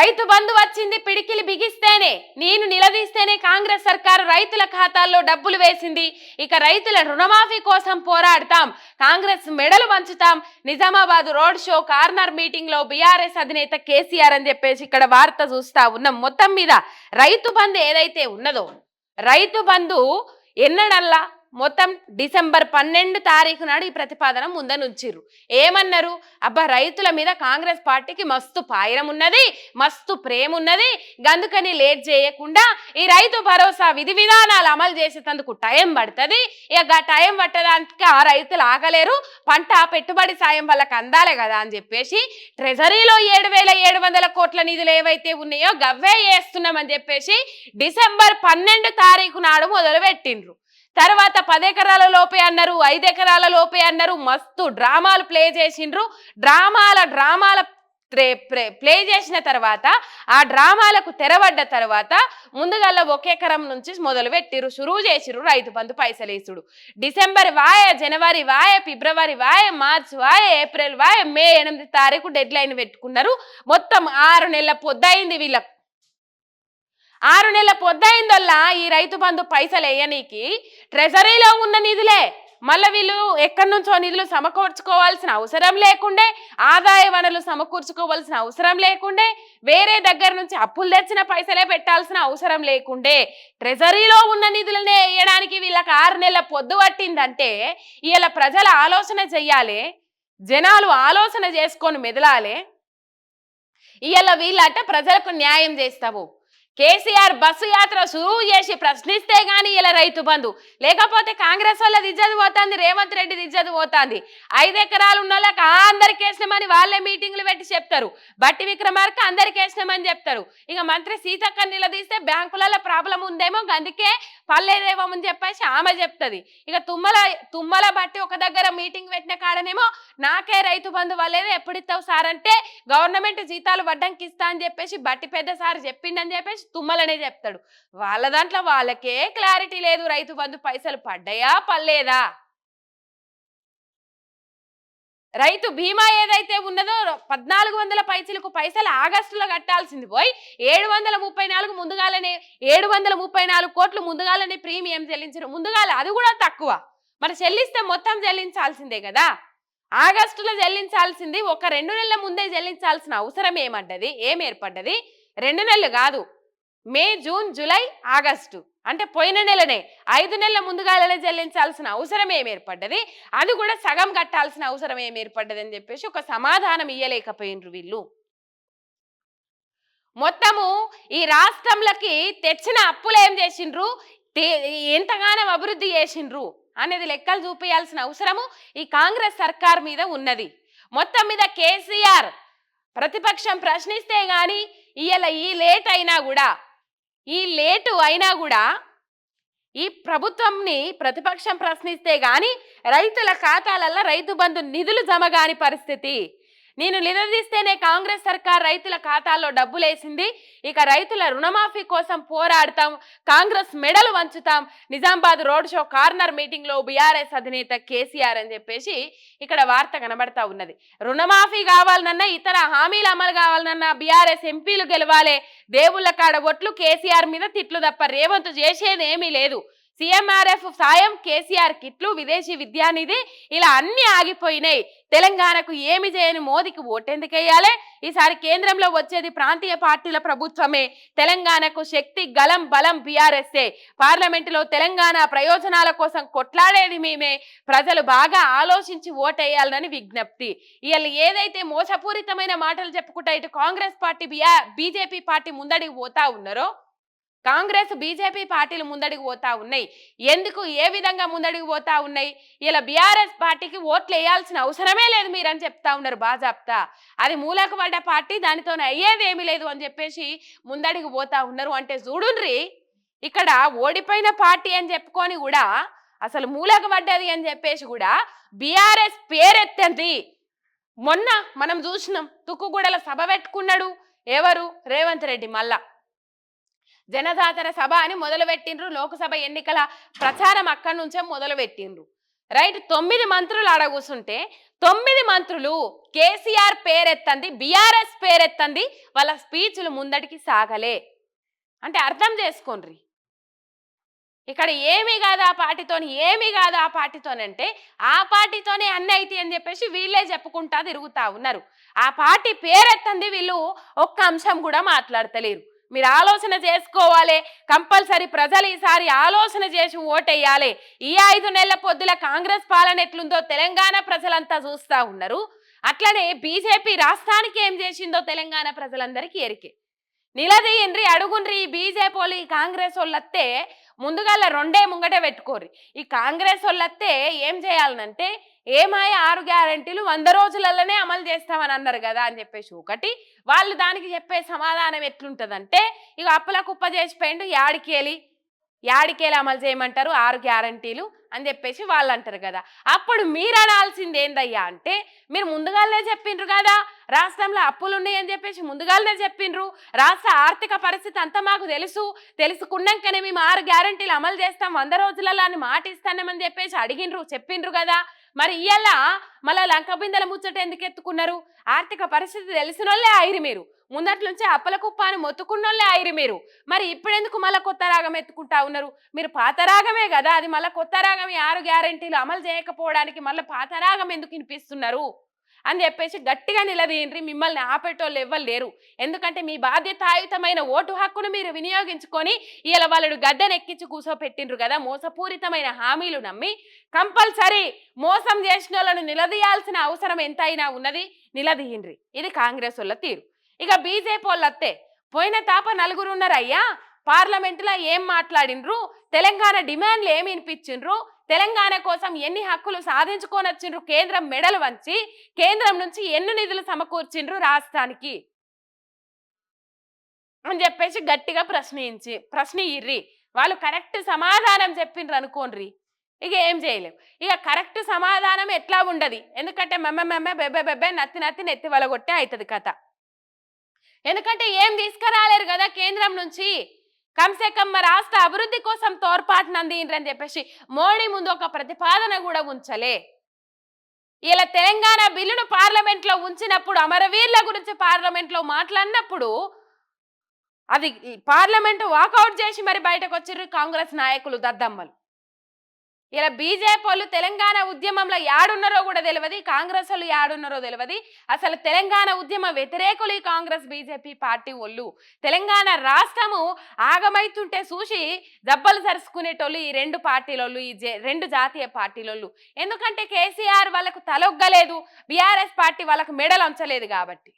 రైతు బంధు వచ్చింది పిడికిలి బిగిస్తేనే నేను నిలదీస్తేనే కాంగ్రెస్ సర్కారు రైతుల ఖాతాల్లో డబ్బులు వేసింది. ఇక రైతుల రుణమాఫీ కోసం పోరాడతాం కాంగ్రెస్ మెడలు వంచుతాం. నిజామాబాద్ రోడ్ షో కార్నర్ మీటింగ్లో బీఆర్ఎస్ అధినేత కేసీఆర్ అని చెప్పేసి ఇక్కడ వార్త చూస్తా ఉన్నాం. మొత్తం మీద రైతు బంధు ఏదైతే ఉన్నదో రైతు బంధు ఎన్నడల్లా మొత్తం డిసెంబర్ పన్నెండు తారీఖు నాడు ఈ ప్రతిపాదన ముందనుంచిర్రు. ఏమన్నారు? అబ్బా రైతుల మీద కాంగ్రెస్ పార్టీకి మస్తు పాయిరం ఉన్నది మస్తు ప్రేమ ఉన్నది గందుకని లేట్ చేయకుండా ఈ రైతు భరోసా విధి విధానాలు అమలు చేసేటందుకు టైం పడుతుంది. ఇక టైం పట్టడానికి ఆ రైతులు ఆగలేరు పంట పెట్టుబడి సాయం వాళ్ళకి అందాలే కదా అని చెప్పేసి ట్రెజరీలో ఏడు వేల ఏడు వందల కోట్ల నిధులు ఏవైతే ఉన్నాయో గవ్వే చేస్తున్నామని చెప్పేసి డిసెంబర్ పన్నెండు తారీఖు నాడు మొదలుపెట్టిండ్రు. తర్వాత పదెకరాల లోపే అన్నారు ఐదు ఎకరాల లోపే అన్నారు. మస్తు డ్రామాలు ప్లే చేసిండ్రు. డ్రామాల డ్రామాల ప్లే చేసిన తర్వాత ఆ డ్రామాలకు తెరబడ్డ తర్వాత ముందుగల్ల ఒకేకరం నుంచి మొదలు పెట్టిరు షురువు చేసిరు రైతు బంధు పైసలేసుడు. డిసెంబర్ వాయ జనవరి వాయ ఫిబ్రవరి వాయ మార్చ్ వాయ ఏప్రిల్ వాయ మే ఎనిమిది తారీఖు డెడ్ లైన్ పెట్టుకున్నారు. మొత్తం ఆరు నెలల పొద్దయింది వీళ్ళకు. ఆరు నెలల పొద్దయిందల్లా ఈ రైతు బంధు పైసలు వేయనీకి ట్రెజరీలో ఉన్న నిధులే. మళ్ళీ వీళ్ళు ఎక్కడి నుంచో నిధులు సమకూర్చుకోవాల్సిన అవసరం లేకుండే ఆదాయ వనరులు సమకూర్చుకోవాల్సిన అవసరం లేకుండే వేరే దగ్గర నుంచి అప్పులు తెచ్చిన పైసలే పెట్టాల్సిన అవసరం లేకుండే ట్రెజరీలో ఉన్న నిధులనే వేయడానికి వీళ్ళకి ఆరు నెలల పొద్దు పట్టిందంటే ఇలా ప్రజల ఆలోచన చెయ్యాలి? జనాలు ఆలోచన చేసుకొని మెదలాలి? ఇలా వీళ్ళట ప్రజలకు న్యాయం చేస్తావు. కేసీఆర్ బస్సు యాత్ర సురువు చేసి ప్రశ్నిస్తే గాని ఇలా రైతు బంధు. లేకపోతే కాంగ్రెస్ వాళ్ళది ఇజ్జత్ పోతుంది రేవంత్ రెడ్డిది ఇజ్జత్ పోతుంది. ఐదు ఎకరాలు ఉన్న వాళ్ళకి అందరికి వేసినామని వాళ్ళే మీటింగ్లు పెట్టి చెప్తారు. బట్టి విక్రమార్క అందరికి వేసినామని చెప్తారు. ఇక మంత్రి సీతక్క నిలదీస్తే బ్యాంకులలో ప్రాబ్లం ఉందేమో అందుకే పర్లేదేమో అని చెప్పేసి ఆమె చెప్తుంది. ఇక తుమ్మల తుమ్మల బట్టి ఒక దగ్గర మీటింగ్ పెట్టిన కాడనేమో నాకే రైతు బంధు వాళ్ళేది ఎప్పుడు ఇస్తావు సార్ అంటే గవర్నమెంట్ జీతాలు వడ్డంకి ఇస్తా అని చెప్పేసి బట్టి పెద్ద సార్ చెప్పిండని చెప్పేసి తుమ్మలనే చెప్తాడు. వాళ్ళ దాంట్లో వాళ్ళకే క్లారిటీ లేదు రైతు బంధు పైసలు పడ్డాయా పర్లేదా రైతు బీమా ఏదైతే ఉన్నదో పద్నాలుగు వందల పైసలకు పైసలు ఆగస్టులో కట్టాల్సింది పోయి ఏడు వందల ముప్పై నాలుగు ముందుగాలనే ఏడు వందల ముప్పై నాలుగు కోట్లు ముందుగాలనే ప్రీమియం చెల్లించరు. ముందుగాల అది కూడా తక్కువ. మరి చెల్లిస్తే మొత్తం చెల్లించాల్సిందే కదా. ఆగస్టులో చెల్లించాల్సింది ఒక రెండు నెలల ముందే చెల్లించాల్సిన అవసరం ఏమడ్డది? ఏం ఏర్పడ్డది? రెండు నెలలు కాదు. May June July August. అంటే పోయిన నెలనే ఐదు నెలల ముందుగాలనే చెల్లించాల్సిన అవసరం ఏం ఏర్పడ్డది. అది కూడా సగం కట్టాల్సిన అవసరం ఏం ఏర్పడ్డది అని చెప్పేసి ఒక సమాధానం ఇయ్యలేకపోయినరు వీళ్ళు. మొత్తము ఈ రాష్ట్రంలకి తెచ్చిన అప్పులు ఏం చేసిండ్రు? ఎంతగానో అభివృద్ధి చేసిండ్రు అనేది లెక్కలు చూపించాల్సిన అవసరము ఈ కాంగ్రెస్ సర్కార్ మీద ఉన్నది. మొత్తం మీద కేసీఆర్ ప్రతిపక్షం ప్రశ్నిస్తే గాని ఇవాళ ఈ లేట్ అయినా కూడా ఈ లేటు అయినా కూడా ఈ ప్రభుత్వంని ప్రతిపక్షం ప్రశ్నిస్తే గాని రైతుల ఖాతాలలో రైతు బంధు నిధులు జమ కాని పరిస్థితి. నేను నిలదీస్తేనే కాంగ్రెస్ సర్కార్ రైతుల ఖాతాల్లో డబ్బులేసింది. ఇక రైతుల రుణమాఫీ కోసం పోరాడతాం. కాంగ్రెస్ మెడలు వంచుతాం. నిజామాబాద్ రోడ్ షో కార్నర్ మీటింగ్లో బీఆర్ఎస్ అధినేత కేసీఆర్ అని చెప్పేసి ఇక్కడ వార్త కనబడతా ఉన్నది. రుణమాఫీ కావాలనన్నా ఇతర హామీలు అమలు కావాలనన్నా బీఆర్ఎస్ ఎంపీలు గెలవాలే. దేవుళ్ళ కాడ ఒట్లు కేసీఆర్ మీద తిట్లు తప్ప రేవంత్ చేసేది ఏమీ లేదు. సీఎంఆర్ఎఫ్ సాయం కేసీఆర్ కిట్లు విదేశీ విద్యానిధి ఇలా అన్ని ఆగిపోయినాయి. తెలంగాణకు ఏమి చేయని మోదీకి ఓటెందుకేయాలి? ఈసారి కేంద్రంలో వచ్చేది ప్రాంతీయ పార్టీల ప్రభుత్వమే. తెలంగాణకు శక్తి గలం బలం బీఆర్ఎస్ఏ. పార్లమెంటులో తెలంగాణ ప్రయోజనాల కోసం కొట్లాడేది మేమే. ప్రజలు బాగా ఆలోచించి ఓటేయాలని విజ్ఞప్తి. వీళ్ళు ఏదైతే మోసపూరితమైన మాటలు చెప్పుకుంటా ఇటు కాంగ్రెస్ పార్టీ బిఆ బీజేపీ పార్టీ ముందడికి పోతా ఉన్నారో కాంగ్రెస్ బీజేపీ పార్టీలు ముందడికి పోతా ఉన్నాయి. ఎందుకు? ఏ విధంగా ముందడుగు పోతా ఉన్నాయి? ఇలా బీఆర్ఎస్ పార్టీకి ఓట్లు వేయాల్సిన అవసరమే లేదు మీరని చెప్తా ఉన్నారు బాజాప్తా అది మూలకు పడ్డ పార్టీ దానితో అయ్యేది ఏమీ లేదు అని చెప్పేసి ముందడుగు పోతా ఉన్నారు. అంటే చూడుండ్రి ఇక్కడ ఓడిపోయిన పార్టీ అని చెప్పుకొని కూడా అసలు మూలకు పడ్డది అని చెప్పేసి కూడా బీఆర్ఎస్ పేరెత్తంది. మొన్న మనం చూసినాం తుక్కుగూడల సభ పెట్టుకున్నాడు ఎవరు? రేవంత్ రెడ్డి మళ్ళా. జనజాతర సభ అని మొదలు పెట్టిండ్రు ఎన్నికల ప్రచారం అక్కడి నుంచే మొదలు పెట్టిండ్రు రైట్ తొమ్మిది మంత్రులు ఆడ కూర్చుంటే తొమ్మిది మంత్రులు కేసీఆర్ పేరెత్తంది బీఆర్ఎస్ పేరెత్తంది వాళ్ళ స్పీచ్లు ముందటికి సాగలే. అంటే అర్థం చేసుకోండి ఇక్కడ ఏమి కాదు ఆ పార్టీతోని ఏమి కాదు ఆ పార్టీతోనంటే ఆ పార్టీతోనే అన్ని అయితే అని చెప్పేసి వీళ్ళే చెప్పుకుంటా తిరుగుతా ఉన్నారు. ఆ పార్టీ పేరెత్తంది వీళ్ళు ఒక్క అంశం కూడా మాట్లాడతలేరు. మీరు ఆలోచన చేసుకోవాలి. కంపల్సరీ ప్రజలు ఈసారి ఆలోచన చేసి ఓటేయాలి. ఈ ఐదు నెలల పొద్దుల కాంగ్రెస్ పాలన ఎట్లుందో తెలంగాణ ప్రజలంతా చూస్తా ఉన్నారు. అట్లనే బీజేపీ రాష్ట్రానికి ఏం చేసిందో తెలంగాణ ప్రజలందరికీ ఎరికే. నిలదీయండ్రి అడుగుండ్రి ఈ బీజేపీ వాళ్ళు ఈ కాంగ్రెస్ వాళ్ళత్తే ముందుగాల రెండే ముంగటే పెట్టుకోర్రి. ఈ కాంగ్రెస్ వాళ్ళతే ఏం చేయాలనంటే ఏమాయ ఆరు గ్యారంటీలు వంద రోజులలోనే అమలు చేస్తామని అన్నారు కదా అని చెప్పేసి ఒకటి. వాళ్ళు దానికి చెప్పే సమాధానం ఎట్లుంటుందంటే ఇక అప్పుల కుప్ప చేసిపోయిండు యాడికేలి. యాడికేలి అమలు చేయమంటారు ఆరు గ్యారంటీలు. అని చెప్పేసి వాళ్ళు అంటారు కదా. అప్పుడు మీరు అనాల్సింది ఏందయ్యా అంటే మీరు ముందుగానే చెప్పిండ్రు కదా రాష్ట్రంలో అప్పులు ఉన్నాయని చెప్పేసి ముందుగానే చెప్పిండ్రు. రాష్ట్ర ఆర్థిక పరిస్థితి అంతా మాకు తెలుసు. తెలుసుకున్నాకనే మేము ఆరు గ్యారంటీలు అమలు చేస్తాం వంద రోజులలో అని మాట ఇస్తానమని చెప్పేసి అడిగిండ్రు చెప్పిండ్రు కదా. మరి ఇయ్యాల మళ్ళా లంక బిందెల ముచ్చట ఎందుకు ఎత్తుకున్నారు? ఆర్థిక పరిస్థితి తెలిసినోళ్ళే ఆయురు మీరు. ముందటి నుంచి అప్పల కుప్పాను మొత్తుకున్నోళ్ళే ఆయిరు మీరు. మరి ఇప్పుడెందుకు మళ్ళీ కొత్త రాగం ఎత్తుకుంటా ఉన్నారు? మీరు పాత రాగమే కదా అది మళ్ళీ కొత్త రాగం ఆరు గ్యారంటీలు అమలు చేయకపోవడానికి మళ్ళీ పాత రాగం ఎందుకు వినిపిస్తున్నారు? అని చెప్పేసి గట్టిగా నిలదీయండ్రి. మిమ్మల్ని ఆపేటోళ్ళు ఎవ్వరు లేరు. ఎందుకంటే మీ బాధ్యతాయుతమైన ఓటు హక్కును మీరు వినియోగించుకొని ఇలా వాళ్ళు గడ్డనెక్కించి కూర్చోపెట్టిండ్రు కదా. మోసపూరితమైన హామీలు నమ్మి కంపల్సరీ మోసం చేసిన వాళ్ళను నిలదీయాల్సిన అవసరం ఎంతైనా ఉన్నది. నిలదీయండ్రి. ఇది కాంగ్రెస్ వాళ్ళ తీరు. ఇక బీజేపీ వాళ్ళత్తే పోయిన తాప నలుగురు ఉన్నారయ్యా పార్లమెంట్లో ఏం మాట్లాడిండ్రు? తెలంగాణ డిమాండ్లు ఏమి వినిపించిండ్రు? తెలంగాణ కోసం ఎన్ని హక్కులు సాధించుకోనొచ్చిండ్రు? కేంద్రం మెడలు వంచి కేంద్రం నుంచి ఎన్ని నిధులు సమకూర్చిండ్రు రాష్ట్రానికి? అని చెప్పేసి గట్టిగా ప్రశ్నించి ప్రశ్న ఇర్రి వాళ్ళు కరెక్ట్ సమాధానం చెప్పిండ్రు అనుకోండ్రి. ఇక ఏం చేయలేం. ఇక కరెక్ట్ సమాధానం ఎట్లా ఉండదు? ఎందుకంటే మెమ్మ మెమ్మ బెబ్బె బెబ్బె నత్తి నత్తి నెత్తి వలగొట్టే అవుతుంది కథ. ఎందుకంటే ఏం తీసుకురాలేరు కదా కేంద్రం నుంచి? కంసే కమ్మ రాష్ట్ర అభివృద్ధి కోసం తోడ్పాటును అందిండ్రని చెప్పేసి మోడీ ముందు ఒక ప్రతిపాదన కూడా ఉంచలే. ఇలా తెలంగాణ బిల్లును పార్లమెంట్లో ఉంచినప్పుడు అమరవీరుల గురించి పార్లమెంట్లో మాట్లాడినప్పుడు అది పార్లమెంట్ వాకౌట్ చేసి మరి బయటకు వచ్చిర్రు కాంగ్రెస్ నాయకులు దద్దమ్మలు. ఇలా బీజేపీ వాళ్ళు తెలంగాణ ఉద్యమంలో యాడున్నారో కూడా తెలియదు కాంగ్రెస్ వాళ్ళు యాడున్నారో తెలియదు అసలు తెలంగాణ ఉద్యమ వ్యతిరేకులు ఈ కాంగ్రెస్ బీజేపీ పార్టీ వాళ్ళు. తెలంగాణ రాష్ట్రము ఆగమైతుంటే చూసి దెబ్బలు సరుచుకునేటోళ్ళు ఈ రెండు పార్టీలోళ్ళు ఈ రెండు జాతీయ పార్టీలోళ్ళు ఎందుకంటే కేసీఆర్ వాళ్ళకు తలొగ్గలేదు బీఆర్ఎస్ పార్టీ వాళ్ళకు మెడలు ఉంచలేదు కాబట్టి.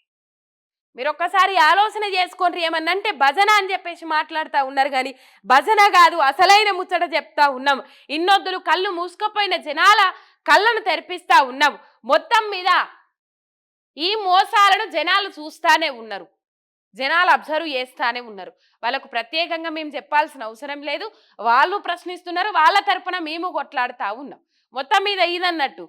మీరు ఒక్కసారి ఆలోచన చేసుకోండి. ఏమన్నంటే భజన అని చెప్పేసి మాట్లాడుతూ ఉన్నారు కానీ భజన కాదు అసలైన ముచ్చట చెప్తా ఉన్నాం. ఇన్నొద్దులు కళ్ళు మూసుకపోయిన జనాల కళ్ళను తెరిపిస్తా ఉన్నాం. మొత్తం మీద ఈ మోసాలను జనాలు చూస్తానే ఉన్నారు. జనాలు అబ్జర్వ్ చేస్తానే ఉన్నారు. వాళ్ళకు ప్రత్యేకంగా మేము చెప్పాల్సిన అవసరం లేదు. వాళ్ళు ప్రశ్నిస్తున్నారు వాళ్ళ తరపున మేము కొట్లాడుతూ ఉన్నాం. మొత్తం మీద ఇదన్నట్టు.